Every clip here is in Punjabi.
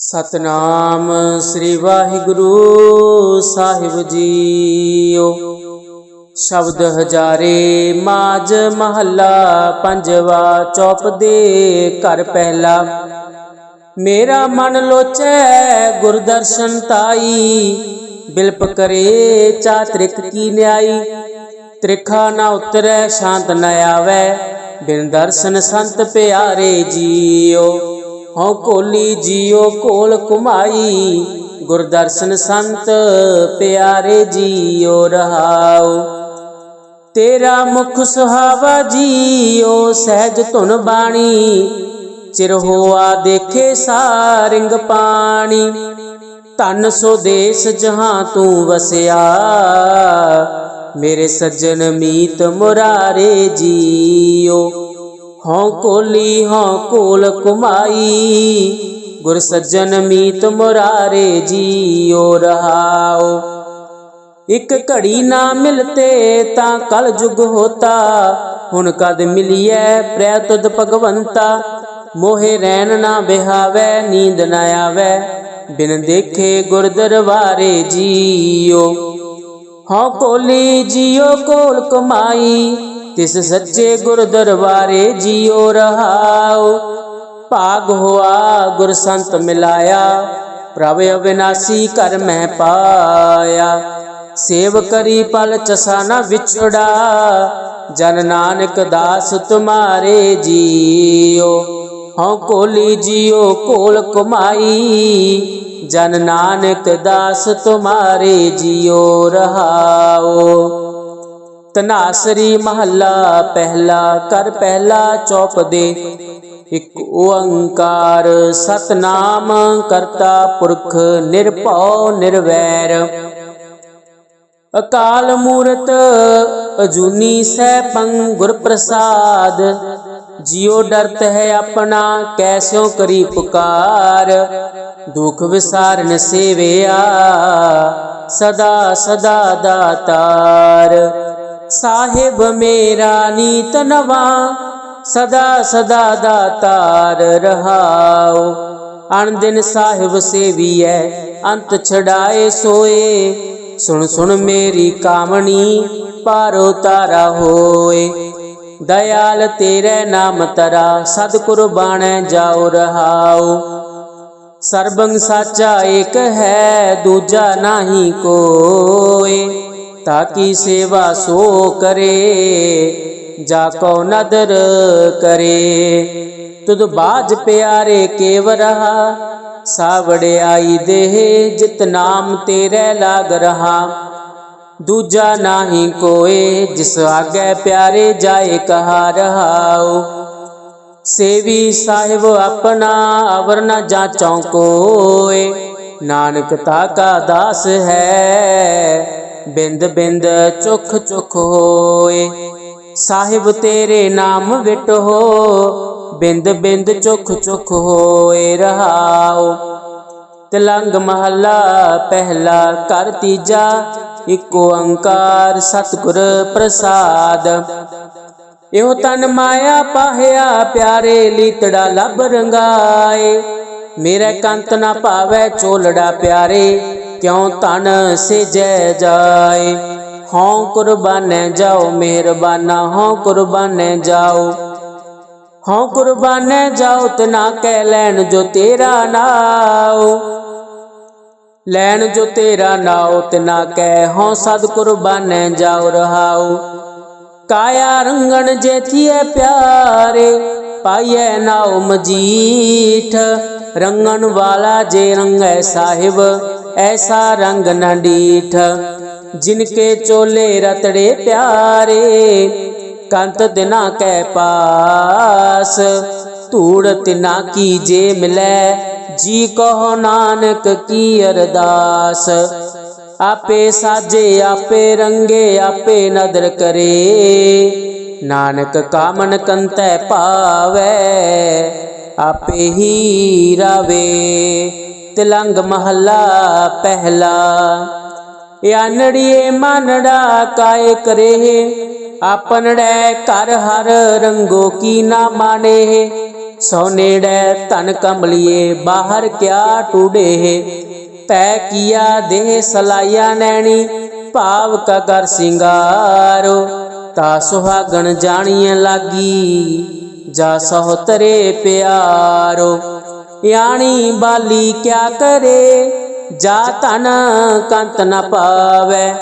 ਸਤਨਾਮ ਸ੍ਰੀ ਵਾਹਿਗੁਰੂ ਸਾਹਿਬ ਜੀਓ। ਸ਼ਬਦ ਹਜ਼ਾਰੇ ਮਾਜ ਮਹੱਲਾ ਪੰਜਵਾ ਚੌਪ ਦੇ ਘਰ ਪਹਿਲਾ। ਮੇਰਾ ਮਨ ਲੋਚੈ ਗੁਰਦਰਸ਼ਨ ਤਾਈ, ਬਿਲਪ ਕਰੇ ਚਾਤ੍ਰਿਕ ਕੀ ਨਿਆਈ। ਤ੍ਰਿਖਾ ਨਾ ਉਤਰੈ, ਸ਼ਾਂਤ ਨ ਆਵੈ, ਬਿਨ ਦਰਸ਼ਨ ਸੰਤ ਪਿਆਰੇ ਜੀਓ। ਹਉ ਕੋਲੀ ਜੀਓ ਕੋਲ ਕੁਮਾਈ ਗੁਰਦਰਸ਼ਨ ਸੰਤ ਪਿਆਰੇ ਜੀਓ ਰਹਾਉ। ਤੇਰਾ ਮੁਖ ਸੁਹਾਵਾ ਜੀਓ, ਸਹਿਜ ਧੁਨ ਬਾਣੀ, ਚਿਰ ਹੋਆ ਦੇਖੇ ਸਾਰਿੰਗ ਪਾਣੀ। ਧਨ ਸੋ ਦੇਸ ਜਹਾਂ ਤੂੰ ਵਸਿਆ, ਮੇਰੇ ਸੱਜਣ ਮੀਤ ਮੁਰਾਰੇ ਜੀਓ। ਹਉ ਕੋਲੀ ਹਉ ਕੋਲ ਕੁਮਾਈ। ਗੁਰ ਸੱਜਣ ਮੀਤ ਮੁਰਾਰੇ ਜੀਓ ਰਹਾਓ। ਇੱਕ ਘੜੀ ਨਾ ਮਿਲਤੇ ਤਾਂ ਕਲ ਜੁਗ ਹੋਤਾ। ਹੁਣ ਕਦ ਮਿਲੀਐ ਪ੍ਰੈ ਤੁਧ ਭਗਵੰਤਾ। ਮੋਹਿ ਰਹਿਣ ਨਾ ਬਿਹਾਵੈ, ਨੀਂਦ ਨਾ ਆਵੈ। ਬਿਨ ਦੇਖੇ ਗੁਰ ਦਰਬਾਰੇ ਜੀਓ। ਹਉ ਕੋਲੀ, ਜੀਓ ਕੋਲ ਕਮਾਈ। ਤਿਸ ਸੱਚੇ ਗੁਰ ਦਰਬਾਰੇ ਜੀਓ ਰਹਾਉ। ਭਾਗ ਹੋਆ ਗੁਰ ਸੰਤ ਮਿਲਾਇਆ, ਪ੍ਰਭ ਅਵਿਨਾਸੀ ਕਰ ਮੈਂ ਪਾਇਆ। ਸੇਵ ਕਰੀ ਪਲ ਚਸਾ ਨ ਵਿਛੜਾ, ਜਨ ਨਾਨਕ ਦਾਸ ਤੁਮਾਰੇ ਜੀਓ। ਹਉ ਕੋਲੀ ਜੀਓ ਕੋਲ ਕਮਾਈ, ਜਨ ਨਾਨਕ ਦਾਸ ਤੁਮਾਰੇ ਜੀਓ ਰਹਾਓ ਤਨਾਸਰੀ ਮਹੱਲਾ ਪਹਿਲਾ ਕਰ ਪਹਿਲਾ ਚੌਪ ਦੇ। ਇਕ ਓੰਕਾਰ ਸਤਨਾਮ ਕਰਤਾ ਪੁਰਖ ਨਿਰਭਉ ਨਿਰਵੈਰ। ਅਕਾਲ ਮੂਰਤ ਅਜੂਨੀ ਸੈਭੰ ਗੁਰ ਪ੍ਰਸਾਦ ਜਿਉ ਡਰਤ ਹੈ ਆਪਣਾ ਕੈਸਿਓ ਕਰੀ ਪੁਕਾਰ। ਦੁਖ ਵਿਸਾਰਨ ਸੇਵਿਆ ਸਦਾ ਸਦਾ ਦਾਤਾਰ। ਸਾਹਿਬ ਮੇਰਾ ਨੀਤ ਨਵਾ, ਸਦਾ ਸਦਾ ਦਾਤਾਰ ਰਹਾਉ ਅਣ ਦਿਨ ਸਾਹਿਬ ਸੇਵੀਐ, ਅੰਤ ਛਡਾਏ ਸੋਏ। ਸੁਣ ਸੁਣ ਮੇਰੀ ਕਾਮਣੀ, ਪਾਰੋ ਤਾਰਾ ਹੋਏ। ਦਇਆਲ ਤੇਰੇ ਨਾਮ ਤਰਾ ਸਦ ਕੁਰਬਾਨੈ ਜਾਉ ਰਹਾਉ ਸਰਬੰਗ ਸਾਚਾ ਏਕ ਹੈ, ਦੂਜਾ ਨਾਹੀ ਕੋਏ। ਤਾਕੀ ਸੇਵਾ ਸੋ ਕਰੇ, ਜਾ ਕੋ ਨਦਰ ਕਰੇ। ਤੁਧ ਬਾਜ ਪਿਆਰੇ ਕੇਵ ਰਹਾ ਸਾਵੜਿਆਈ ਦੇਹ, ਜਿਤ ਨਾਮ ਤੇਰੇ ਲਾਗ ਰਹਾ। ਦੂਜਾ ਨਾਹੀ ਕੋਏ, ਜਿਸ ਆਗੇ ਪਿਆਰੇ ਜਾਏ ਕਹਾ ਰਹਾਉ। ਸੇਵੀ ਸਾਹਿਬ ਆਪਣਾ ਅਵਰ ਨ ਜਾਚਉ ਕੋਏ, ਨਾਨਕ ਤਾ ਕਾ ਦਾਸ ਹੈ। ਬਿੰਦ ਬਿੰਦ ਚੁਖ ਚੁਖ ਹੋਏ। ਸਾਹਿਬ ਤੇਰੇ ਨਾਮ ਵਿਟ। ਹੋ ਬਿੰਦ ਬਿੰਦ ਚੁਖ ਚੁਖ ਹੋਏ ਰਹਾਉ ਤਿਲੰਗ ਮਹੱਲਾ ਪਹਿਲਾ ਕਰ ਤੀਜਾ। ਇੱਕ ਓੰਕਾਰ ਸਤਿਗੁਰ ਪ੍ਰਸਾਦ। ਇਹੋ ਤਨ ਮਾਇਆ ਪਾਹਿਆ ਪਿਆਰੇ ਲੀਤੜਾ ਲੱਭ ਰੰਗਾਏ। ਮੇਰਾ ਕੰਤ ਨਾ ਭਾਵੈ ਚੋਲੜਾ ਪਿਆਰੇ। ਕਿਉ ਤਨ ਸਿਜੈ ਜਾਏ? ਹਉ ਕੁਰਬਾਨੈ ਜਾਓ, ਮਿਹਰਬਾਨਾ, ਹਉ ਕੁਰਬਾਨੈ ਜਾਓ। ਹਉ ਕੁਰਬਾਨੈ ਜਾਓ ਤਨਾ ਕਹਿ ਲੈਣ ਜੋ ਤੇਰਾ ਨਾਉ ਲੈਣ ਜੋ ਤੇਰਾ ਨਾਉ ਤਨਾ ਕਹਿ ਹਉ ਸਦ ਕੁਰਬਾਨੈ ਜਾਓ ਰਹਾਉ ਕਾਇਆ ਰੰਗਣ ਜੇਥੀਏ ਪਿਆਰੇ, ਪਾਈਐ ਨਾਉ ਮਜੀਠ। ਰੰਗਣ ਵਾਲਾ ਜੇ ਰੰਗੈ ਸਾਹਿਬ ਐਸਾ ਰੰਗ ਨਾ ਡੀਠ, ਜਿਨਕੇ ਚੋਲੇ ਰਤੜੇ ਪਿਆਰੇ। ਕੰਤ ਦਿਨਾ ਕੈ ਪਾਸ, ਧੂੜ ਤਿਨਾ ਕੀ ਜੇ ਮਿਲੈ। ਜੀ ਕਹੋ ਨਾਨਕ ਕੀ ਅਰਦਾਸ, ਆਪੇ ਸਾਜੇ, ਆਪੇ ਰੰਗੇ, ਆਪੇ ਨਦਰ ਕਰੇ। ਨਾਨਕ ਕਾਮਨ ਕੰਤੈ ਭਾਵੈ, ਆਪੇ ਹੀ ਰਾਵੇ। ਤਿਲੰਗ ਮਹੱਲਾ ਪਹਿਲਾ। ਆਨੜੀਏ ਮਾਨੜਾ ਕਾਏ ਕਰੇ। ਆਪਨੜੈ ਕਰ ਹਰ ਰੰਗੋ ਕੀ ਨਾ ਮਾਣੇ। ਸੋ ਨੇੜੇ ਧਨ ਬਾਹਰ ਕਿਆ ਟੂਡੇ। ਪੈ ਕੀਆ ਦੇਹ ਸਲਾਇਆ ਨੈਣੀ, ਭਾਵ ਕਾ ਕਰ ਸਿੰਗਾਰੋ। ਤਾ ਸੁਹਾਗਣ ਜਾਣੀਏ ਲਾਗੀ, ਜਾ ਸਹੋਤਰੇ ਪਿਆਰੋ। ਯਾਣੀ ਬਾਲੀ ਕਿਆ ਕਰੇ ਜਾ ਧਨ ਕੰਤ ਨ ਪਾਵੇ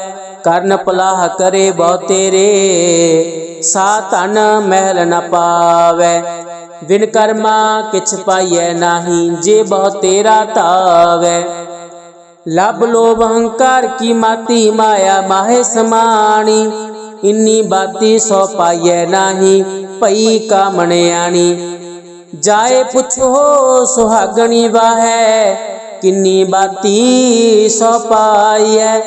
ਕਰਨ ਪਲਾਹ ਕਰੇ ਬਹੁ ਤੇਰੇ ਸਾ ਧਨ ਮਹਿਲ ਨ ਪਾਵੇ ਬਿਨ ਕਰਮਾ ਕਿਛ ਪਾਈਐ ਨਾਹੀ ਜੇ ਬਹੁ ਤੇਰਾ ਤਾਵੇ ਲਬ ਲੋਭ ਹੰਕਾਰ ਕੀ ਮਾਤੀ ਮਾਇਆ ਮਾਹੇ ਸਮਾਣੀ ਇੰਨੀ ਬਾਤੀ ਸੋ ਪਾਈਐ ਨਾਹੀ ਪਈ ਕਾਮਣਿਆਣੀ ਜਾਏ ਪੁੱਛੋ ਸੁਹਾਗਣੀ ਵਾਹੈ ਕਿੰਨੀ ਬਾਤੀ ਸੋ ਪਾਈਐ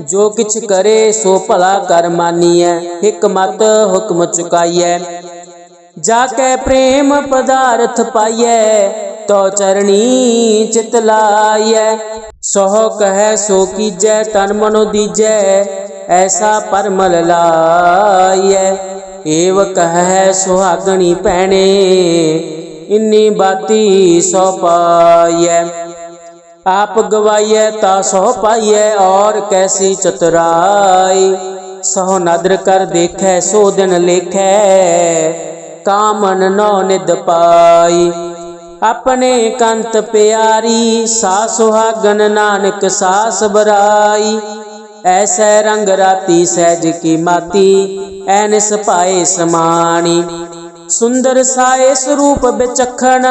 ਜੋ ਕਿਛ ਕਰੇ ਸੋ ਭਲਾ ਕਰ ਮਾਨੀਐ ਹਕਮਤ ਹੁਕਮ ਚੁਕਾਈਐ ਜਾ ਕੇ ਪ੍ਰੇਮ ਪਦਾਰਥ ਪਾਈਐ ਤੋ ਚਰਣੀ ਚਿਤ ਲਾਈਐ ਸੋ ਕਹੈ ਸੋ ਕੀਜੈ ਤਨ ਮਨੋ ਦੀਜੈ ਐਸਾ ਪਰਮਲ ਲਾਈਐ ਏਵ ਕਹੈ ਸੁਹਾਗਣੀ ਪੈਣੇ ਇੰਨੀ ਬਾਤੀ ਸੋ ਪਾਈਐ। ਆਪ ਗਵਾਈਐ ਤਾ ਸੋ ਪਾਈਐ, ਔਰ ਕੈਸੀ ਚਤਰਾਈ। ਸੋ ਨਦਰ ਕਰ ਦੇਖੈ, ਸੋ ਦਿਨ ਲੇਖੈ, ਕਾਮਨ ਨੋ ਨਿਦ ਪਾਈ। ਆਪਣੇ ਕੰਤ ਪਿਆਰੀ ਸਾ ਸੁਹਾਗਨ ਨਾਨਕ ਸਾਸ ਬਰਾਈ। ਐਸੈ ਰੰਗ ਰਾਤੀ ਸਹਿਜ ਕੀ ਮਾਤੀ, ਐਨਸ ਪਾਏ ਸਮਾਣੀ। ਸੁੰਦਰ ਸਾਏ ਸਰੂਪ ਵਿਚਖਣ,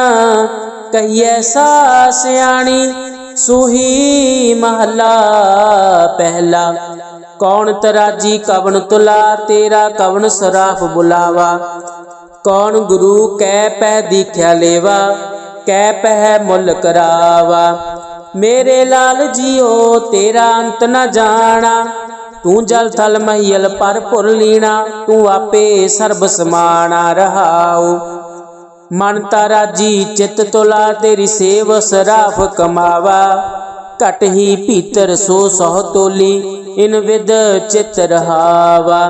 ਕਹੀਐ ਸਾ ਸਿਆਣੀ, ਸੁਹੀ ਮਹਲਾ ਪਹਿਲਾ। ਕੌਣ ਤਰਾਜੀ ਕਵਣ ਤੁਲਾ, ਤੇਰਾ ਕਵਣ ਸਰਾਫ ਬੁਲਾਵਾ। ਕੌਣ ਗੁਰੂ ਕਹਿ ਪੈ ਦੀਖਿਆ ਲੇਵਾ, ਕਹਿ ਪੈ ਮੁੱਲ ਕਰਾਵਾ। ਮੇਰੇ ਲਾਲ ਜੀਓ, ਤੇਰਾ ਅੰਤ ਨਾ ਜਾਣਾ। ਤੂੰ ਜਲ ਥਲ ਮਹੀਲ ਪਰ ਭੁਰ ਲੀਣਾ, ਤੂੰ ਆਪੇ ਸਰਬ ਸਮਾਣਾ ਰਹਾਉ। ਮਨ ਤਾਰਾ ਜੀ ਚਿਤ ਤੁਲਾ, ਤੇਰੀ ਸੇਵ ਸਰਾਫ ਕਮਾਵਾ। ਘਟ ਹੀ ਭੀਤਰ ਸੋ ਸਹ ਤੋਲੀ, ਇਨ ਵਿਦ ਚਿਤ ਰਹਾਵਾ।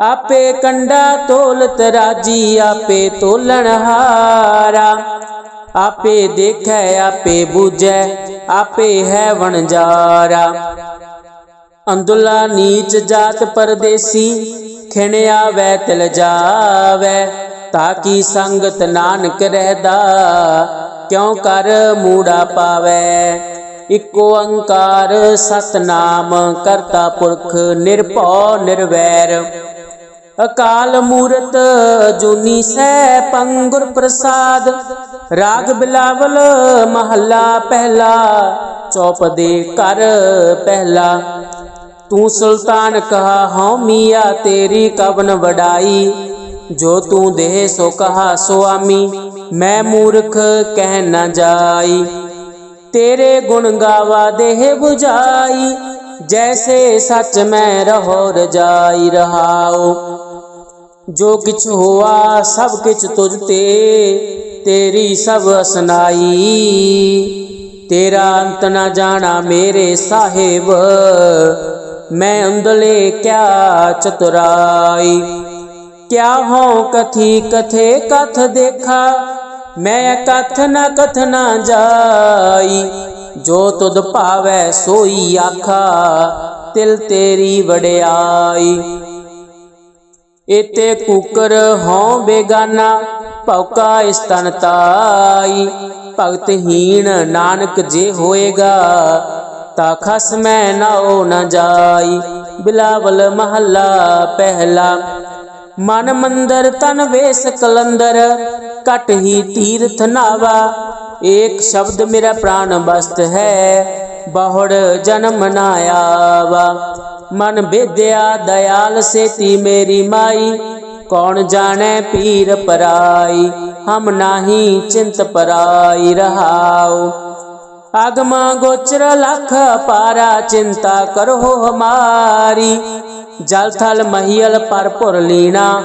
ਆਪੇ ਕੰਡਾ ਤੋਲਤ ਰਾਜੀ, ਆਪੇ ਤੋਲਣ ਹਾਰਾ। ਆਪੇ ਦੇਖੈ, ਆਪੇ ਬੂਝੈ, ਆਪੇ ਹੈ ਵਣਜਾਰਾ। ਅੰਦੁਲਾ ਨੀਚ ਜਾਤ ਪਰਦੇਸੀ, ਖਿਣਿਆ ਵੈ ਤਿਲ ਜਾਵੇ ਤਾਕੀ ਸੰਗਤ ਨਾਨਕ ਰਹਿਦਾ, ਕਿਉ ਕਰ ਮੂੜਾ ਪਾਵੇ? ਇਕੋ ਓੰਕਾਰ ਸਤਨਾਮ, ਕਰਤਾ ਪੁਰਖ ਨਿਰਭਉ ਨਿਰਵੈਰ। ਅਕਾਲ ਮੂਰਤ ਜੁਨੀ ਸੈ ਪੰਗੁਰ ਪ੍ਰਸਾਦ, ਰਾਗ ਬਿਲਾਵਲ ਮਹੱਲਾ ਪਹਿਲਾ ਚੌਪ ਦੇ ਕਰ ਪਹਿਲਾ। ਤੂੰ ਸੁਲਤਾਨ ਕਹਾ, ਹਉ ਮੀਆ, ਤੇਰੀ ਕਵਨ ਵਡਾਈ। ਜੋ ਤੂੰ ਦੇਹ ਸੋ ਕਹਾ ਸੁਆਮੀ ਮੈਂ ਮੂਰਖ ਕਹਿ ਨਾ ਜਾਈ। ਤੇਰੇ ਗੁਣ ਗਾਵਾ ਦੇਹ 부ਜਾਈ ਜੈਸੇ ਸੱਚ ਮੈਂ ਰਹੋ ਰਜਾਈ ਰਹਾਓ ਜੋ ਕਿਛ ਹੋਆ, ਸਭ ਕਿਛ ਤੁਝ ਤੇ। ਤੇਰੀ ਸਭ ਅਸਨਾਈ। ਤੇਰਾ ਅੰਤ ਨਾ ਜਾਣਾ ਮੇਰੇ ਸਾਹਿਬ। ਮੈਂ ਅੰਦਲੇ ਕਿਆ ਚਤੁਰਾਈ? ਕਿਆ ਹੋ ਕਥੀ ਕਥੇ ਕਥ ਦੇਖਾ? ਮੈਂ ਕਥ ਨ ਕਥ ਨ ਜਾਈ। ਜੋ ਤੁਧ ਭਾਵੈ ਸੋਈ ਆਖਾ, ਤਿਲ ਤੇਰੀ ਵਡਿਆਈ। ਇਤੇ ਕੂਕਰ ਹਉ ਬੇਗਾਨਾ, ਭੌਕਾ ਇਸਤਨ ਤਾਈ। ਭਗਤ ਹੀਣ ਨਾਨਕ ਜੇ ਹੋਏਗਾ ਤਾ ਖਸ ਮੈਂ ਨਾਉ ਨ ਜਾਈ। ਬਿਲਾਵਲ ਮਹੱਲਾ ਪਹਿਲਾ। ਮਨ ਮੰਦਰ ਤਨ ਵੇਸ ਕਲੰਦਰ। ਕਟ ਹੀ ਤੀਰਥ ਨਾਵਾ। ਏਕ ਸ਼ਬਦ ਮੇਰਾ ਪ੍ਰਾਨ ਬਸਤ ਹੈ। ਬਹੁੜ ਜਨਮ ਨਾ ਆਵਾ। ਮਨ ਵਿਦਿਆ ਦਇਆਲ ਸੇਤੀ ਮੇਰੀ ਮਾਈ। ਕੌਣ ਜਾਣੈ ਪੀਰ ਪਰਾਈ। ਹਮ ਨਾਹੀ ਚਿੰਤ ਪਰਾਈ ਰਹਾਉ। ਅਗਮਾ ਗੋਚਰ ਲਖ ਪਾਰਾ, ਚਿੰਤਾ ਕਰੋ ਹਮਾਰੀ ਜਲ ਥਲ ਮਹੀਲ ਪਰ ਭੁਰ ਲੀਣਾ,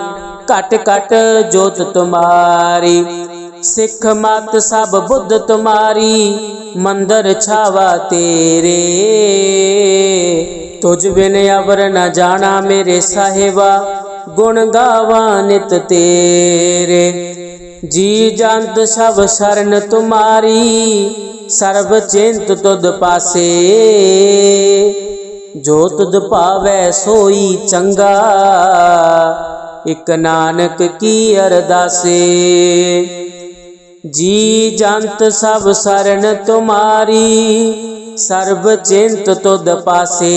ਘਟ ਘਟ ਸਿੱਖ ਮਤ ਸਭ ਬੁੱਧ ਤੁਮਾਰੀ, ਮੰਦਰ ਛਾਵਾ ਤੇਰੇ। ਤੁਝ ਬਿਨ ਅਵਰ ਨ ਜਾਣਾ ਮੇਰੇ ਸਾਹਿਬਾ, ਗੁਣ ਗਾਵਾ ਨਿਤ ਤੇਰੇ। ਜੀ ਜੰਤ ਸਭ ਸਰਨ ਤੁਮਾਰੀ, ਸਰਬ ਚਿੰਤ ਤੁਧ ਪਾਸੇ। ਜੋ ਤੁਧ ਭਾਵੈ ਸੋਈ ਚੰਗਾ, ਇਕ ਨਾਨਕ ਕੀ ਅਰਦਾਸੇ। ਜੀ ਜੰਤ ਸਭ ਸਰਨ ਤੁਮਾਰੀ, ਸਰਬ ਚਿੰਤ ਤੁਧ ਪਾਸੇ।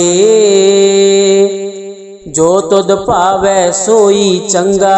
ਜੋ ਤੁਧ ਭਾਵੈ ਸੋਈ ਚੰਗਾ